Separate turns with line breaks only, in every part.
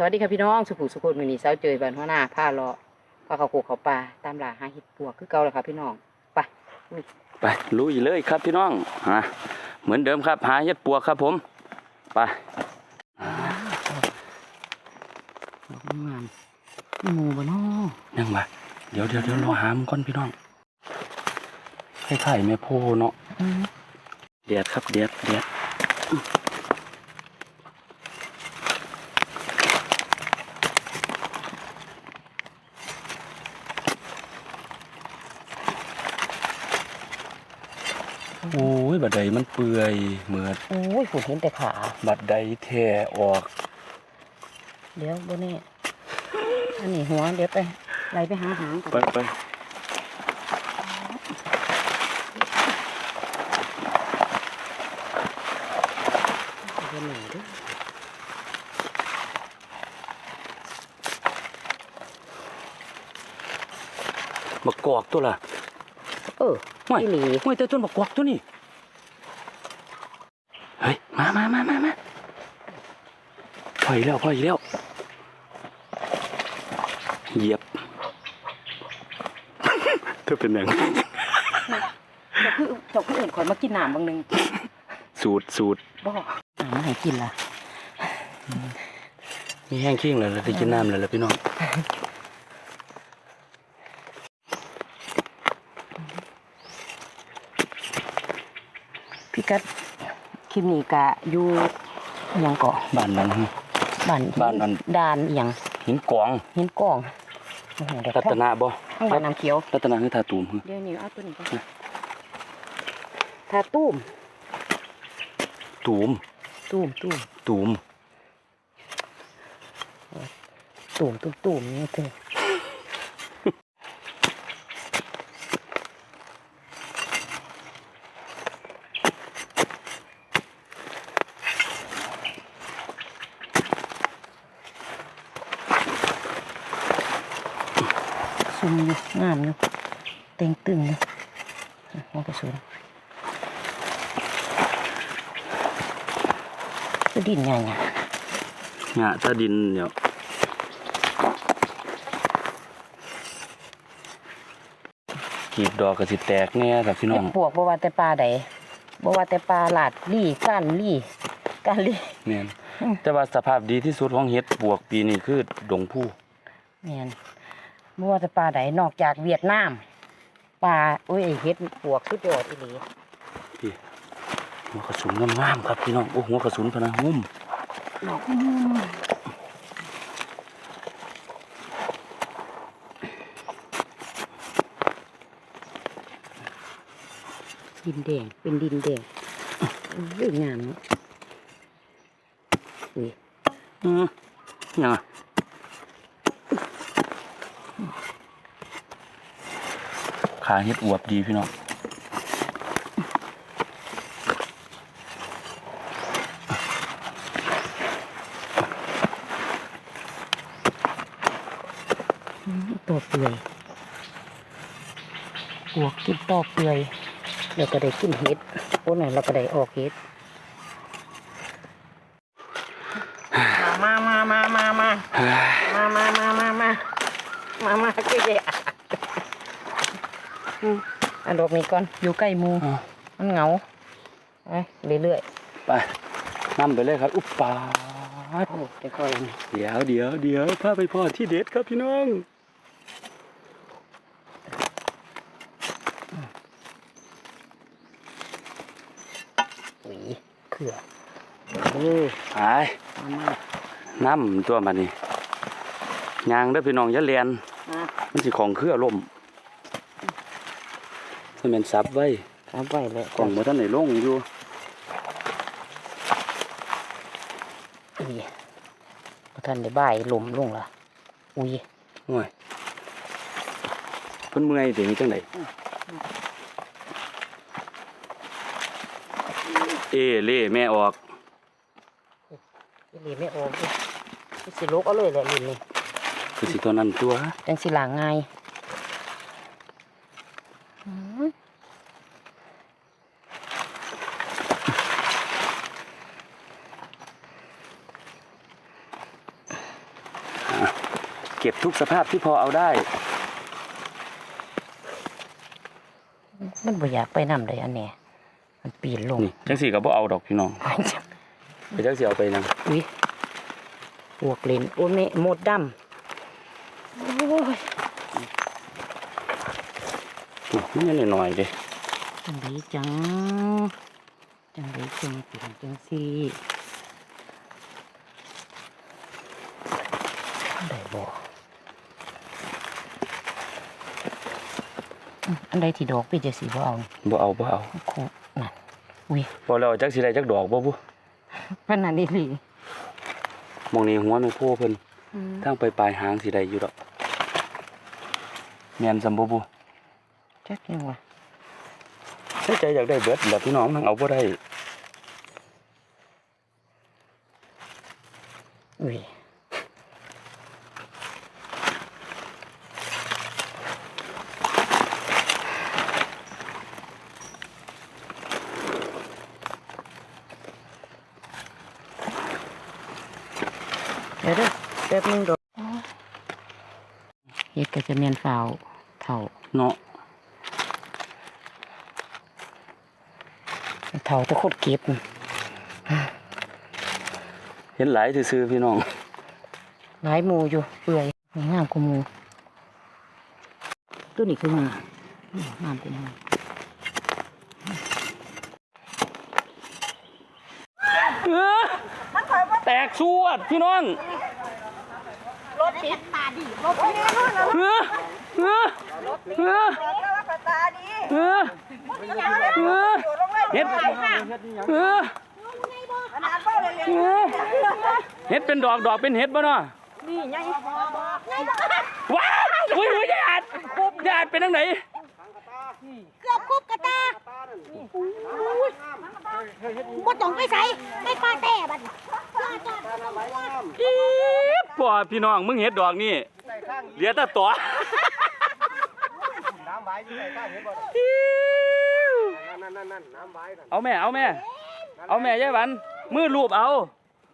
สวัสดีค่ะพี่น้องสุขุสุขุนมินีเสาเจยบันหัวหน้าผ้าเลาะผ้าเขาโขกเขาปลาตามหลาหาเห็ดปวกคือเก่าเลยค่ะพี่น้องไปอุ้ย
ไปลุยเลยครับพี่น้องฮะเหมือนเดิมครับหาเห็ดปวกครับผมไป
ดอกงามหมูบ่เนาะ
ยังมาเดี๋ยวเดี๋ยวเดี๋ยวรอหามนก่อนพี่น้องคล้ายๆแม่โพเนาะ
อืม
เดียดครับเดียดเดียด บัดใดมันเปื่อยเหมือด
โอ้ยฝุ่นเห็นแต่ขา
บัดใดแท่ออก
เดี๋ยวบ่แน่อันนี้หัวเดี๋ยวไปไล่ไปหาหางก่อน
ไปไป
เดี๋ยวหนูเด้วย
มากอกตัวล่ะ
เออ
ห่วย
อีหลี
ห่วยแต่ต้นมากอกตัวนี่เฮ้ยมามามามามา พออีกแล้วพออีกแล้ว เหยียบเธอเป็นหยัง
เจ้าคือเจ้าคืออื่นข่อยมากินน้ำบางหนึง
สูตรสูตร
บ่น้ำมาให้กินล่ะ
มีแห้งขิ้งแล้วเราได้กินน้ำแล้วล่ะพี่น้อง
พี่กัดคลิปนี้กะอยู่อิหยังเกาะ
บ้านนั้น
บ้าน
บ้านอัน
ดานอิหยัง
หินกอง
หินกองโอ้โหเดี๋ยว
รัตนะบ่
ข้างบ้านน้ำเขียว
รัตนะคือทาตูมคือ
เดี๋ยวนี้เอาตัวนี้ก่อนทาตุ้ม
ตูม
ตุ้มตุ้ม
ตูม
ตุ้มตุ้มตุ้มนี่เธอซุ่มอยู่งามอยู่ เต็งตึงอยู่อะหัวกระสุนคือดินใหญ่อะ
หงะตาดินเดี๋ยวกีบดอกก็สิแตกแน่ครับพี่น้อง
ปวกบ่ว่าแต่ปลาใดบ่ว่าแต่ปลาหลาดลี่ก้านลี่ก้านลี่
แม่น
อืม
แต่ว่าสภาพดีที่สุดของเห็ดปวกปีนี้คือดงผู้
แม่นบ่ว่าแต่ปลาใดนอกจากเวียดนาม ปลาโอ้ยไอ้เฮ็ดปวกสุดยอดอีหลี
พี่หัวกระสุนงามๆครับพี่น้องโอ้หัวกระสุนพะนะงุ่ม
ดอกดินแดงเป็นดินแดงอุ้ยงามเนาะอุ้ย
อือยังอะ ขาเห็ดอวบดีพี่น้อง
ตัวเปื่อยปวกกินต่อเปื่อยแล้วก็ได้กินเห็ดโอ้หน่อยเราก็ได้ออกเห็ดมามามามามา
เฮ้ย
มามามามามามามาเจ๊ะ อืมอันดอกนี้ก่อน อยู่ใกล้หมู
เอา
มันเหงาไปเรื่อย
ไปนำไปเลยครับ อุปปา
ๆโอ้เดี๋ยวก่อน
เดี๋ยวเดี๋ยวเดี๋ยวพาไปพ่อที่เด็ดครับพี่น้อง
หวีเขื่อเออ
ไป
มามา
น้ำตัวมันนี่ยางเด้อพี่น้องอย่าเลียน
มา
มันสิของเครือล่ม ถ้าแม่นซับไว้
ทำไว้เลย
กล่องบ่ทันได้ลงอยู่
อีพอท่านได้บ่ายลมลงละอุ้ย
โอ้ยเพิ่นเมื่อยถึงจังไดเอเล่แม่ออก
อีหลีไม่ออกอีอีสิลกเอาเลยแหละลินนี่
คือสิตัวนั้นตัว
จังสิหลางง่ายอืม
เก็บ ทุกสภาพที่พอเอาได้
มันบ่อยากไปนำเลยอันเนี้ยมันปีนลง
นี่จังสี่ก็บ่เอาดอกพี่น้องไปจังสี่เอาไปนัง
อุ้ยปวกเลนโอ้แม่หมดดำโอ้ย
นี่มันยังหน่อยๆเด้
จังไดจังจังไดจังเป็นจังสีได้บ่อืมอั นใดที่ดอกพี่จะสีบ่เอา
บ่เอาบ่เอา
คูนั่นอุ้ย
บ่แล้วจักสิได้จักดอกบ่บุ
เพิ่นนั่นนี่ลี
มองนี่หัวแม่โพเพิ่นทางไปปลายหางสิได้อยู่ดอกแม่นซำบ่บุ
จักยังวะ
ใช้ใจอยากได้เบิดแหล้วพี่น้องนั่งเอาบ่ได้
อุ้ย ดี๋ยวเด้อแป๊บนึงดอกเฮ็ดก็จะเมียนฝ่าวเท่า
เนาะ
เท่าจะโคตรเก็บ
เห็นหลายซื่อๆพี่น้อง
หลายหมูอยู่เปื่อยงามกว่าหมูตัวนี้คือหมาอืมงามเป็นยังไง
เออแตกสวดพี่น้อง
รถ ติดตาดีรถติด
เออเออเออ
ตาดี
เออเออเฮ็ดเออ
ขนาดเบ้าเลยเลย
เออเฮ็ดเป็นดอกดอกเป็นเฮ็ดบ่เนาะ
นี่ไง
ว้าวอุ้ยอุ้ยญาติญาติเป็นทางไหน
เกือบคุบกระตาบ่ต้องไปใส่ไม่ปลาแต่บัด
อี บบ่พี่น้องมึงเฮ็ดดอกนี่เหลือแต่ตัว
น้ำไว้ที่ไหนข้างเห็นบ่
อิ๊ว
นั่นนั่นนั่นน้ำไว้นั่น
เอาแม่เอาแม่ เอาแม่ยายหวันมือรูปเอา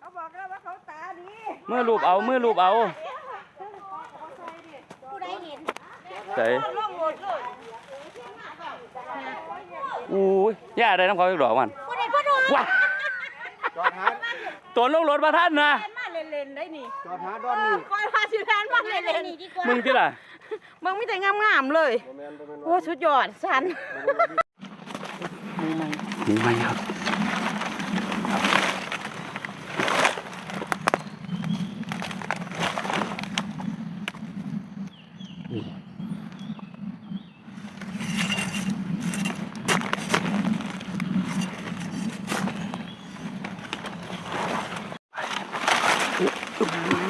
เขาบอกแล้วว่าเขาตาดี
มือรูปเอามือรูปเอา
ผู้ใดเห็น
ใส่
ลงหมดเลย
อู้ยย่าได้น้ำเขาอีกดอกมัน
ผู้ใดผู้โดน
ว้า
จอดหา
ตัวลงรถมาท่านนะ
มาเล่นๆได้นี่
จอดหาดอนนี่
คอยพาสิแทนมาเล่นๆดีกว่า
มึงที่ล่ะ
มึงมีแต่งามๆเลย
โมเมนต์โมเมนต์
โอ้สุดยอดสัน
นี่ไหมครับ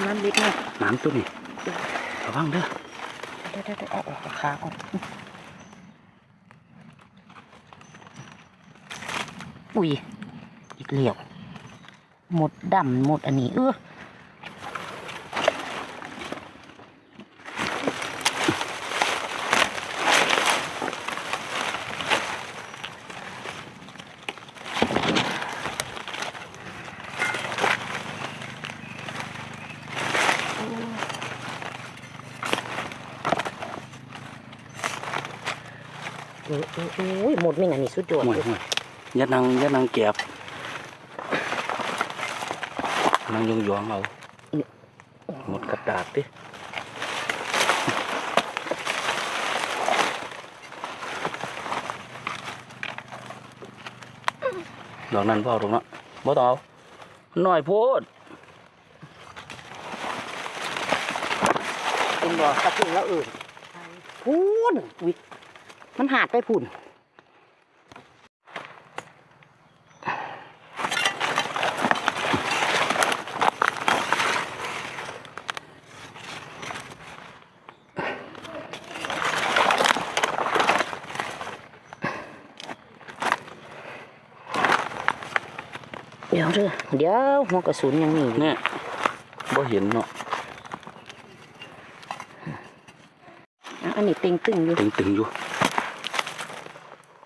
น้ำเล็กนะ
น้ำ ตัวนี้ระวังเด้อ
เดี๋ยวๆๆเอาออกขาออกอุ้ยอีกเหลี่ยวหมดดำหมดอันนี้ เออเออเออเอออุ้ย หมดไม่งั้นนี่สุดยอด
ห่วย
เลย
ห่วยยัดนางยัดนางแก็บนางยองยองๆเอาหมดกระดาษดิดอกนั้นบ่เอาตรงเนาะบ่ต้องเอาหน่อยโพด
เป็นบ่อกระพุ่งแล้วเอื่นพูนอุ้ยมันหาดไปพุ่น เด้อเดี๋ยวหัวกระสุนยังนี่
เนี่ยบ่เห็นเนาะ
อันนี้ตึงตึงอยู่
ตึงตึงอยู่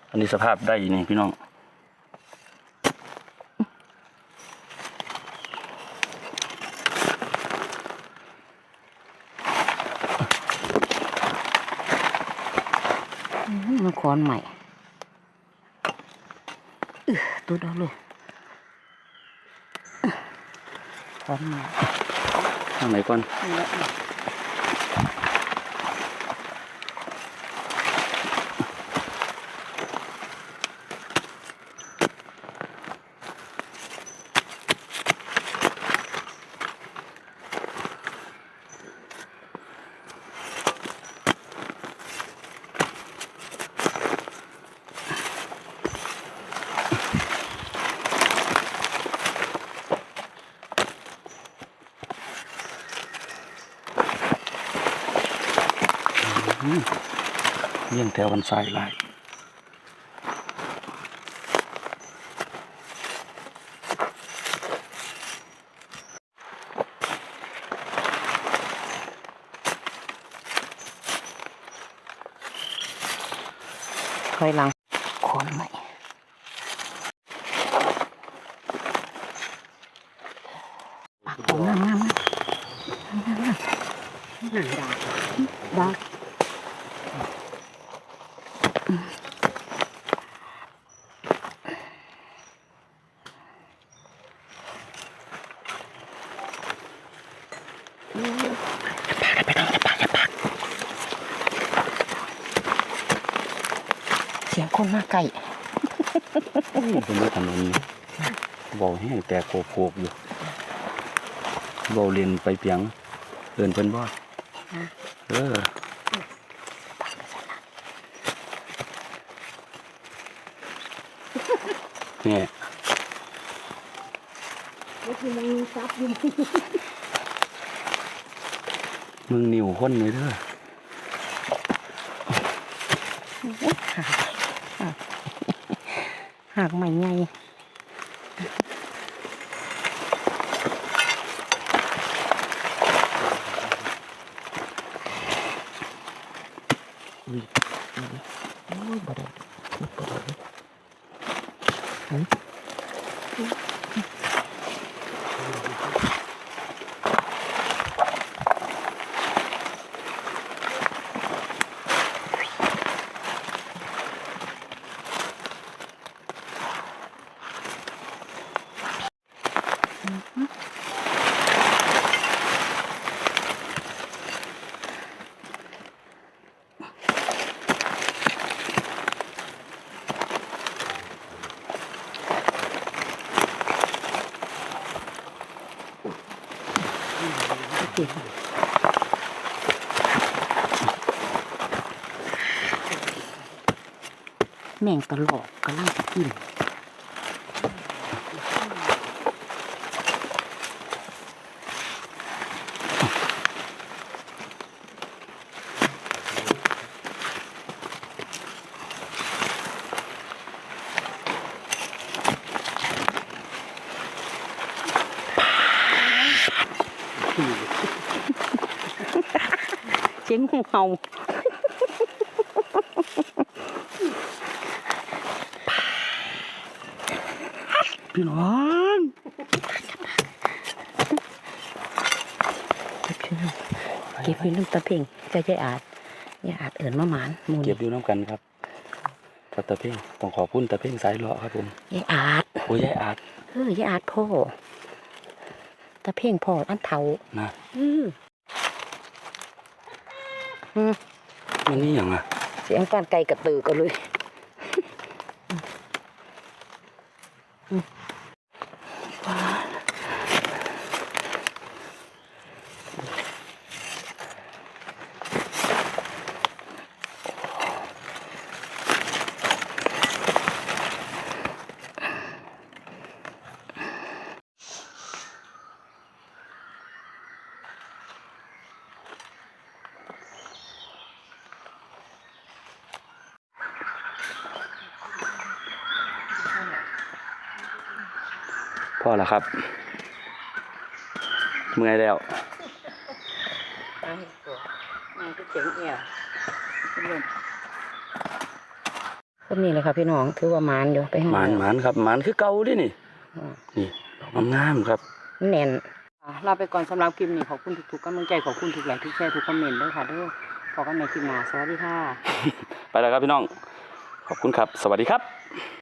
อันนี้สภาพได้นี่พี่น้อง
มันคอนใหม่ตัวเดาเลย
ทางไหนก่อน ยงแถววันทรายหลาย
ค่อยล้างค้อนใหม่ปากของงามงามงามงามงามหนังดาดาเสียง คนมาไก่
เป็นถนนเบาแห้งแต่โกโกอยู่เบาเรียนไปเพียงเอินเพิ่นบ่เออเนี่ย
ก็คือมันมีซับอยู่
มึงนิ่วคนเลยเด้อ
หากใหม่ไง
อุ้ย
โอ้ยบ่ได้บ่ได้ แมงตลอกกำลังจะกินเจ๊งงูเห่า
พี่น้อง
เก็บชื่อเก็บไว้น้ำตาเพ่งใจใจอาจอย่าอาจเอินมาหมานหมู
เก็
นี่
บอยู่น้ำกันครับกับตะเพ่งต้องขอบคุณตะเพ่งสายเลาะครับผม
ยายอาจ
โอ้ยยายอาจ
เออยายอาจพ่อตาเพ่งพ่ออันเทา
นะ
อือ
มันนี่อย่างอะ
เสียงการไก่กระตือกันเลย
พ่อละครับ เมื่อยแล้ว
ตั้งตัวนั่งก็เจ๋งเอี่ยวก็นี่เลยค่ะพี่น้องถือว่าหมานอยู่ไปห้าง
หมานหมานครับหมานคือเก่าเดินี่
อืม
นี่ดอกงามๆครับ
แน่นอะลาไปก่อนสำหรับคลิปนี้ขอบคุณทุกๆกำลังใจขอบคุณทุกไลค์ทุกแชร์ทุกคอมเมนต์ด้วยค่ะเด้อพอกันในคลิปหน้าสวัสดีค่ะ
ไปแล้วครับพี่น้อง ขอบคุณครับ สวัสดีครับ